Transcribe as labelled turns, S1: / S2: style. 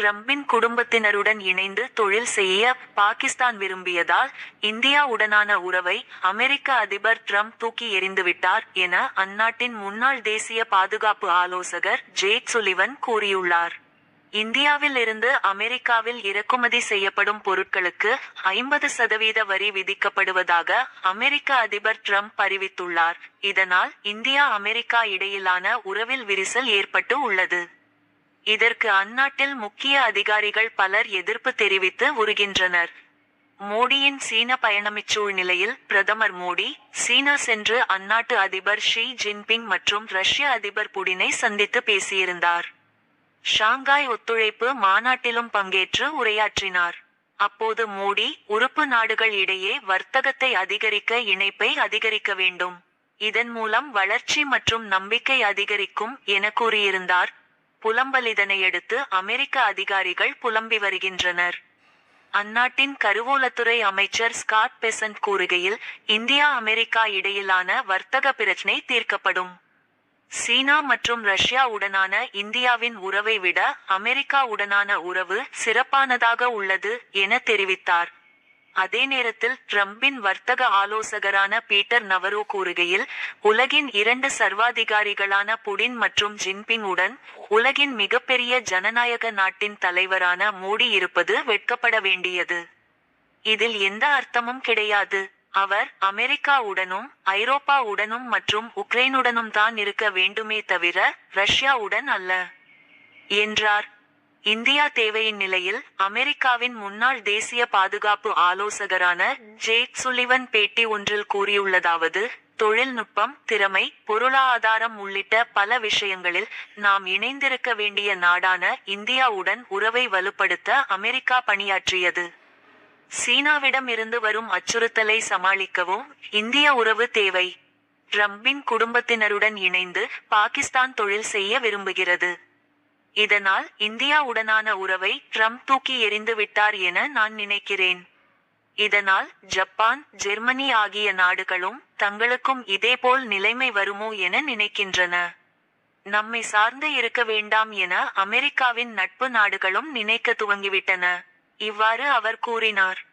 S1: ட்ரம்பின் குடும்பத்தினருடன் இணைந்து தொழில் செய்ய பாகிஸ்தான் விரும்பியதால் இந்தியாவுடனான உறவை அமெரிக்க அதிபர் ட்ரம்ப் தூக்கி எறிந்துவிட்டார் என அந்நாட்டின் முன்னாள் தேசிய பாதுகாப்பு ஆலோசகர் ஜேக் சுலிவன் கூறியுள்ளார். இந்தியாவில் இருந்து அமெரிக்காவில் இறக்குமதி செய்யப்படும் பொருட்களுக்கு ஐம்பது சதவீத வரி விதிக்கப்படுவதாக அமெரிக்க அதிபர் ட்ரம்ப் அறிவித்துள்ளார். இதனால் இந்தியா அமெரிக்கா இடையிலான உறவில் விரிசல் ஏற்பட்டு உள்ளது. இதற்கு அந்நாட்டில் முக்கிய அதிகாரிகள் பலர் எதிர்ப்பு தெரிவித்து வருகின்றனர் மோடியின் சீன பயணமிச் சூழ்நிலையில் பிரதமர் மோடி சீனா சென்று அந்நாட்டு அதிபர் ஷி ஜின்பிங் மற்றும் ரஷ்ய அதிபர் புடினை சந்தித்து பேசியிருந்தார். ஷாங்காய் ஒத்துழைப்பு மாநாட்டிலும் பங்கேற்று உரையாற்றினார். அப்போது மோடி உறுப்பு நாடுகள் இடையே வர்த்தகத்தை அதிகரிக்க இணைப்பை அதிகரிக்க வேண்டும். இதன் மூலம் வளர்ச்சி மற்றும் நம்பிக்கை அதிகரிக்கும் என கூறியிருந்தார் புலம்பல் இதனையடுத்து அமெரிக்க அதிகாரிகள் புலம்பி வருகின்றனர். அந்நாட்டின் கருவூலத்துறை அமைச்சர் ஸ்காட் பெசன்ட் கூறுகையில் இந்தியா அமெரிக்கா இடையிலான வர்த்தக பிரச்சினை தீர்க்கப்படும். சீனா மற்றும் ரஷ்யா உடனான இந்தியாவின் உறவை விட அமெரிக்கா உடனான உறவு சிறப்பானதாக உள்ளது என தெரிவித்தார். அதே நேரத்தில் ட்ரம்பின் வர்த்தக ஆலோசகரான பீட்டர் நவரோ கூறுகையில் உலகின் இரண்டு சர்வாதிகாரிகளான புடின் மற்றும் ஜின்பிங் உடன் உலகின் மிகப்பெரிய ஜனநாயக நாட்டின் தலைவரான மோடி இருப்பது வெட்கப்பட வேண்டியது. இதில் எந்த அர்த்தமும் கிடையாது. அவர் அமெரிக்காவுடனும் ஐரோப்பாவுடனும் மற்றும் உக்ரைனுடனும் தான் இருக்க வேண்டுமே தவிர ரஷ்யாவுடன் அல்ல. என்றார். இந்தியா தேவையின் நிலையில் அமெரிக்காவின் முன்னாள் தேசிய பாதுகாப்பு ஆலோசகரான ஜேக் சுலிவன் பேட்டி ஒன்றில் கூறியுள்ளதாவது தொழில்நுட்பம் திறமை பொருளாதாரம் உள்ளிட்ட பல விஷயங்களில் நாம் இணைந்திருக்க வேண்டிய நாடான இந்தியாவுடன் உறவை வலுப்படுத்த அமெரிக்கா பணியாற்றியது. சீனாவிடம் இருந்து வரும் அச்சுறுத்தலை சமாளிக்கவும் இந்திய உறவு தேவை. ட்ரம்பின் குடும்பத்தினருடன் இணைந்து பாகிஸ்தான் தொழில் செய்ய விரும்புகிறது. இதனால் இந்தியாவுடனான உறவை ட்ரம்ப் தூக்கி எறிந்து விட்டார் என நான் நினைக்கிறேன். இதனால் ஜப்பான் ஜெர்மனி ஆகிய நாடுகளும் தங்களுக்கும் இதேபோல் நிலைமை வருமோ என நினைக்கின்றன. நம்மை சார்ந்து இருக்க வேண்டாம் என அமெரிக்காவின் நட்பு நாடுகளும் நினைக்க துவங்கிவிட்டன. இவ்வாறு அவர் கூறினார்.